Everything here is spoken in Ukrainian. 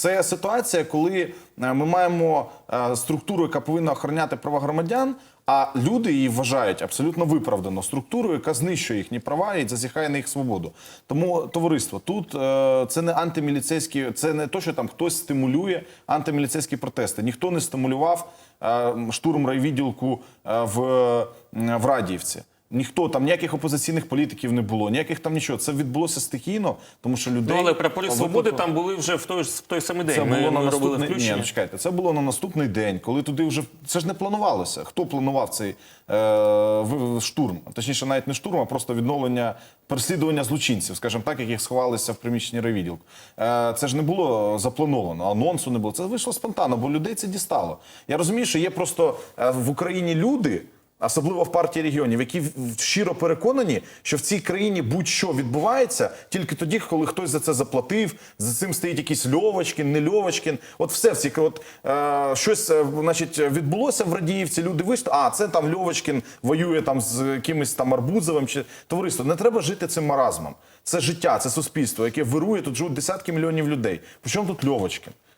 Це ситуація, коли е, ми маємо е, структуру, яка повинна охороняти права громадян. А люди її вважають абсолютно виправдано структурою, яка знищує їхні права і зазіхає на їх свободу. Тому товариство тут е, це не антиміліцейські, це не то, що там хтось стимулює антиміліцейські протести. Ніхто не стимулював штурм райвідділку в, в Радіївці. Ніхто там ніяких опозиційних політиків не було, ніяких там нічого. Це відбулося стихійно, тому що людей Ну, але прапори свободи там були вже в той, в той самий день. це ми, було ми робили наступний Ні, ну, чекайте, це було на наступний день, коли туди вже це ж не планувалося. Хто планував цей е, штурм? Точніше, навіть не штурм, а просто відновлення переслідування злочинців, скажімо так, яких сховалися в приміщенні райвідділку. Е, це ж не було заплановано, анонсу не було. Це вийшло спонтанно, бо людей це дістало. Я розумію, що є просто е, в Україні люди. Особливо в партії регіонів, які щиро переконані, що в цій країні будь-що відбувається тільки тоді, коли хтось за це заплатив. За цим стоїть якийсь Льовочкін, не Льовочкін. От все в цій от, е, щось е, значить, відбулося в Радіївці. Люди вийшли. А це там Льовочкін воює там з якимось там Арбузовим чи товариство. Не треба жити цим маразмом. Це життя, це суспільство, яке вирує. Тут живуть десятки мільйонів людей. Причому тут Льовочкін?